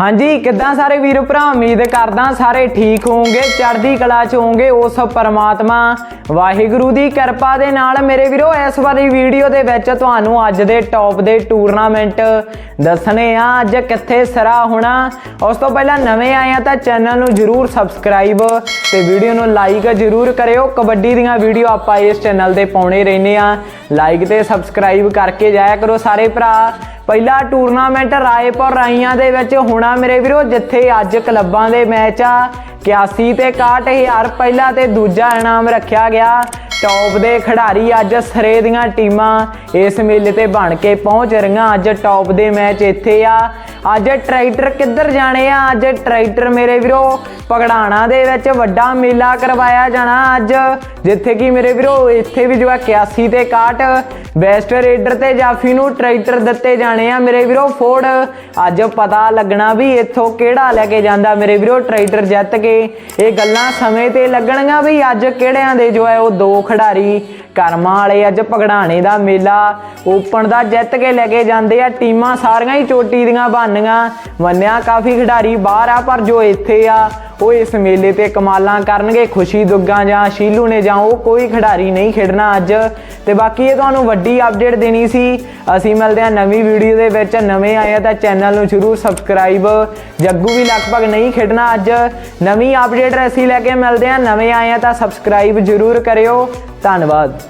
ਹਾਂਜੀ, ਕਿੱਦਾਂ ਸਾਰੇ ਵੀਰ ਭਰਾ? ਉਮੀਦ ਕਰਦਾ ਸਾਰੇ ਠੀਕ ਹੋਵੋਗੇ, ਚੜ੍ਹਦੀ ਕਲਾ ਚ ਹੋਵੋਗੇ, ਉਸ ਪਰਮਾਤਮਾ ਵਾਹਿਗੁਰੂ ਦੀ ਕਿਰਪਾ ਦੇ ਨਾਲ। ਮੇਰੇ ਵੀਰੋ, ਇਸ ਵਾਰੀ ਵੀਡੀਓ ਦੇ ਵਿੱਚ ਤੁਹਾਨੂੰ ਅੱਜ ਦੇ ਟੌਪ ਦੇ ਟੂਰਨਾਮੈਂਟ ਦੱਸਣੇ ਆ। ਅੱਜ ਕਿੱਥੇ ਸਰਾ ਹੋਣਾ? ਉਸ ਤੋਂ ਪਹਿਲਾਂ ਨਵੇਂ ਆਏ ਆ ਤਾਂ ਚੈਨਲ ਨੂੰ ਜਰੂਰ ਸਬਸਕ੍ਰਾਈਬ ਤੇ ਵੀਡੀਓ ਨੂੰ ਲਾਈਕ ਜਰੂਰ ਕਰਿਓ। ਕਬੱਡੀ ਦੀਆਂ ਵੀਡੀਓ ਆਪਾਂ ਇਸ ਚੈਨਲ ਤੇ ਪਾਉਣੇ ਰਹਿੰਦੇ ਆ। ਲਾਈਕ ਤੇ ਸਬਸਕ੍ਰਾਈਬ ਕਰਕੇ ਜਾਇਆ ਕਰੋ ਸਾਰੇ ਭਰਾ। ਪਹਿਲਾ ਟੂਰਨਾਮੈਂਟ ਰਾਏਪੁਰ ਰਾਈਆਂ ਦੇ ਵਿੱਚ ਹੋਣਾ ਮੇਰੇ ਵੀਰੋ, ਜਿੱਥੇ ਅੱਜ ਕਲੱਬਾਂ ਦੇ ਮੈਚ ਆ। 81 ਤੇ 61000 ਪਹਿਲਾ ਤੇ ਦੂਜਾ ਇਨਾਮ ਰੱਖਿਆ ਗਿਆ। ਟੌਪ ਦੇ ਖਿਡਾਰੀ ਅੱਜ ਸਰੇ ਦੀਆਂ ਟੀਮਾਂ ਇਸ ਮੇਲੇ ਤੇ ਬਣ ਕੇ ਪਹੁੰਚ ਰਹੀਆਂ। ਅੱਜ ਟੌਪ ਦੇ ਮੈਚ ਇੱਥੇ ਆ। ਅੱਜ ਟਰੈਕਟਰ ਕਿੱਧਰ ਜਾਣੇ ਆ? ਅੱਜ ਟਰੈਕਟਰ ਮੇਰੇ ਵੀਰੋ, ਪਗੜਾਣਾ ਦੇ ਵਿੱਚ ਵੱਡਾ ਮੇਲਾ ਕਰਵਾਇਆ ਜਾਣਾ ਅੱਜ। ਜਿੱਥੇ ਕਿ ਮੇਰੇ ਵੀਰੋ, ਇੱਥੇ ਵੀ ਜੋ ਹੈ 81 ਤੇ 61 ਬੈਸਟ ਰੇਡਰ ਤੇ ਜਾਫੀ ਨੂੰ ਟਰੈਕਟਰ ਦਿੱਤੇ ਜਾਣੇ ਆ। ਮੇਰੇ ਵੀਰੋ ਫੋਰਡ ਅੱਜ ਪਤਾ ਲੱਗਣਾ ਵੀ ਇੱਥੋਂ ਕਿਹੜਾ ਲੈ ਕੇ ਜਾਂਦਾ ਮੇਰੇ ਵੀਰੋ ਟਰੈਕਟਰ ਜਿੱਤ ਕੇ। ਇਹ ਗੱਲਾਂ ਸਮੇਂ ਤੇ ਲੱਗਣਗੀਆਂ ਵੀ ਅੱਜ ਕਿਹੜਿਆਂ ਦੇ ਜੋ ਹੈ ਉਹ ਦੋ ਖਿਡਾਰੀ, ਕਰਮਾਂ ਵਾਲੇ ਅੱਜ ਪਗੜਾਣੇ ਦਾ ਮੇਲਾ ਓਪਨ ਦਾ ਜਿੱਤ ਕੇ ਲੈ ਕੇ ਜਾਂਦੇ ਆ। ਟੀਮਾਂ ਸਾਰੀਆਂ ਹੀ ਚੋਟੀ ਦੀਆਂ ਬਣਨੀਆਂ। ਮੰਨਿਆ ਕਾਫੀ ਖਿਡਾਰੀ ਬਾਹਰ ਆ, ਪਰ ਜੋ ਇੱਥੇ ਆ ਉਹ ਇਸ ਮੇਲੇ ਤੇ ਕਮਾਲਾਂ ਕਰਨਗੇ, ਖੁਸ਼ੀ ਦੁੱਗਾ ਜਾਂ ਸ਼ੀਲੂ ਨੇ ਜਾਂ ਉਹ ਕੋਈ ਖਿਡਾਰੀ ਨਹੀਂ ਖੇਡਣਾ ਅੱਜ। ਤੇ ਬਾਕੀ ਇਹ ਤੁਹਾਨੂੰ ਵੱਡੀ ਅਪਡੇਟ ਦੇਣੀ ਸੀ। ਅਸੀਂ ਮਿਲਦੇ ਹਾਂ ਨਵੀਂ ਵੀਡੀਓ ਦੇ ਵਿੱਚ। ਨਵੇਂ ਆਏ ਆ ਤਾਂ ਚੈਨਲ ਨੂੰ ਜਰੂਰ ਸਬਸਕ੍ਰਾਈਬ ਜੱਗੂ ਵੀ ਲਗਭਗ ਨਹੀਂ ਖੇਡਣਾ ਅੱਜ। ਨਵੀਂ ਅਪਡੇਟ ਅਸੀਂ ਲੈ ਕੇ ਮਿਲਦੇ ਹਾਂ। ਨਵੇਂ ਆਏ ਆ ਤਾਂ ਸਬਸਕ੍ਰਾਈਬ ਜਰੂਰ ਕਰਿਓ। ਧੰਨਵਾਦ।